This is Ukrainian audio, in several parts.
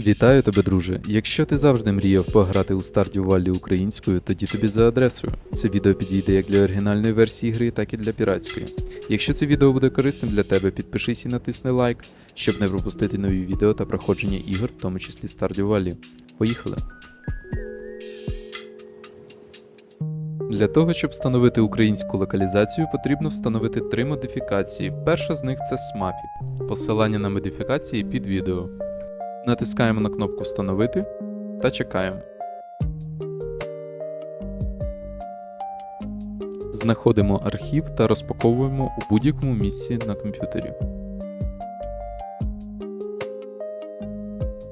Вітаю тебе, друже. Якщо ти завжди мріяв пограти у Stardew Valley українською, тоді тобі за адресою. Це відео підійде як для оригінальної версії гри, так і для піратської. Якщо це відео буде корисним для тебе, підпишись і натисни лайк, щоб не пропустити нові відео та проходження ігор, в тому числі Stardew Valley. Поїхали! Для того, щоб встановити українську локалізацію, потрібно встановити три модифікації. Перша з них це SMAPI. Посилання на модифікації під відео. Натискаємо на кнопку Встановити та чекаємо. Знаходимо архів та розпаковуємо у будь-якому місці на комп'ютері.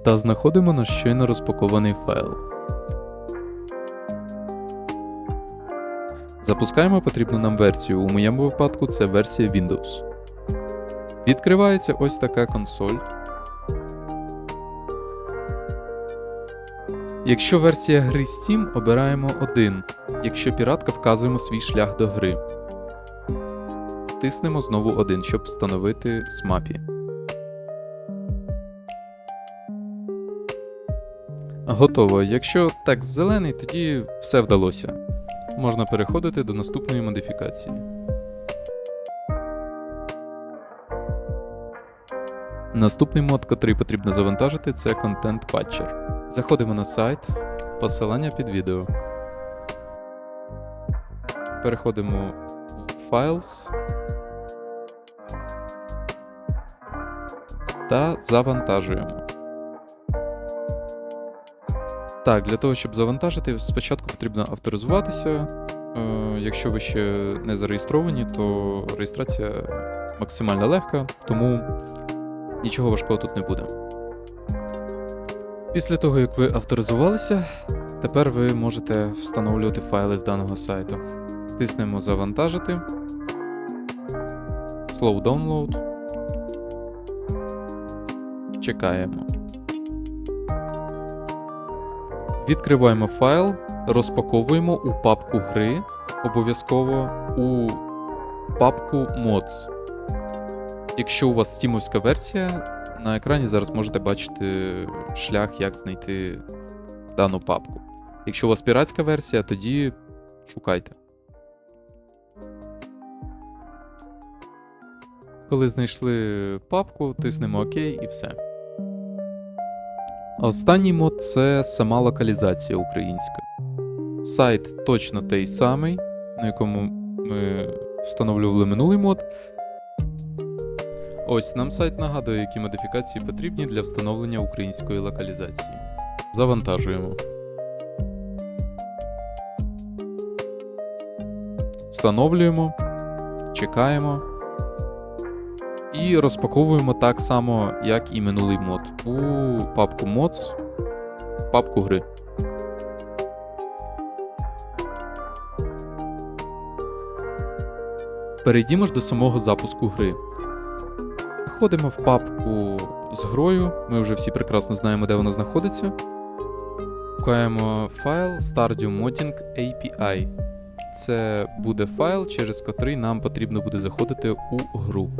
Та знаходимо наш щойно розпакований файл. Запускаємо потрібну нам версію. У моєму випадку це версія Windows. Відкривається ось така консоль. Якщо версія гри Steam, обираємо 1. Якщо піратка, вказуємо свій шлях до гри. Тиснемо знову 1, щоб встановити SMAPI. Готово. Якщо текст зелений, тоді все вдалося. Можна переходити до наступної модифікації. Наступний мод, котрий потрібно завантажити, це Content Patcher. Заходимо на сайт, посилання під відео. Переходимо в Files та завантажуємо. Так, для того, щоб завантажити, спочатку потрібно авторизуватися. Е, Якщо ви ще не зареєстровані, то реєстрація максимально легка, тому нічого важкого тут не буде. Після того, як ви авторизувалися, тепер ви можете встановлювати файли з даного сайту. Тиснемо Завантажити. Slow Download. Чекаємо. Відкриваємо файл, розпаковуємо у папку гри, обов'язково у папку Mods. Якщо у вас стімовська версія, на екрані зараз можете бачити шлях, як знайти дану папку. Якщо у вас піратська версія, тоді шукайте. Коли знайшли папку, тиснемо ОК і все. Останній мод це сама локалізація українська. Сайт точно той самий, на якому ми встановлювали минулий мод. Ось нам сайт нагадує, які модифікації потрібні для встановлення української локалізації. Завантажуємо. Встановлюємо, чекаємо. І розпаковуємо так само, як і минулий мод. У папку Mods, папку гри. Перейдімо ж до самого запуску гри. Заходимо в папку з грою. Ми вже всі прекрасно знаємо, де вона знаходиться. Шукаємо файл Stardew Modding API. Це буде файл, через котрий нам потрібно буде заходити у гру.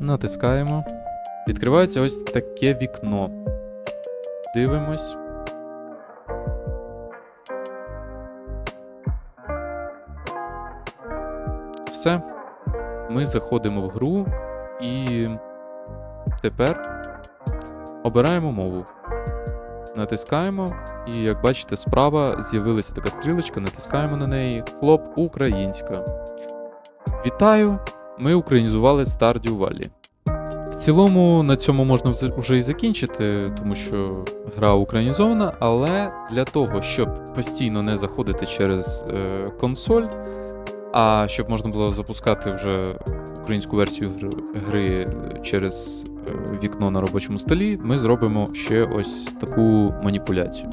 Натискаємо. Відкривається ось таке вікно. Дивимось. Все. Ми заходимо в гру і тепер обираємо мову. Натискаємо, і як бачите, справа з'явилася така стрілочка, натискаємо на неї. Хлоп, українська. Вітаю! Ми українізували Stardew Valley. В цілому на цьому можна вже і закінчити, тому що гра українізована, але для того, щоб постійно не заходити через е, консоль, а щоб можна було запускати вже українську версію гри, гри через е, вікно на робочому столі, ми зробимо ще ось таку маніпуляцію.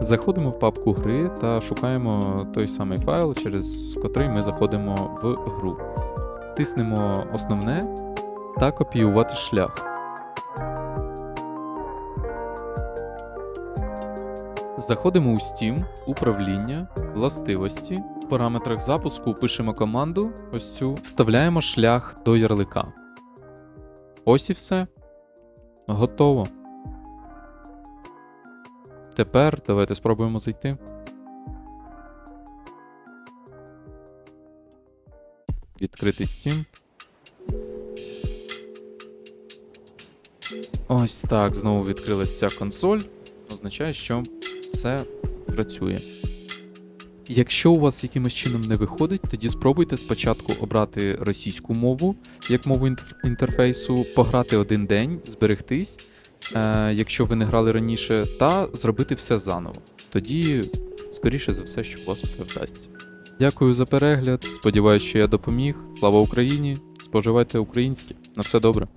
Заходимо в папку гри та шукаємо той самий файл, через котрий ми заходимо в гру. Тиснемо основне та копіювати шлях. Заходимо у Steam, управління, властивості. В параметрах запуску пишемо команду, ось цю, вставляємо шлях до ярлика. Ось і все. Готово. Тепер давайте спробуємо зайти. Відкрити Steam. Ось так, знову відкрилася консоль. Означає, що все працює. Якщо у вас якимось чином не виходить, тоді спробуйте спочатку обрати російську мову як мову інтерфейсу, пограти один день, зберегтись, е, якщо ви не грали раніше, та зробити все заново. Тоді, скоріше за все, що у вас все вдасться. Дякую за перегляд. Сподіваюсь, що я допоміг. Слава Україні! Споживайте українське. На все добре.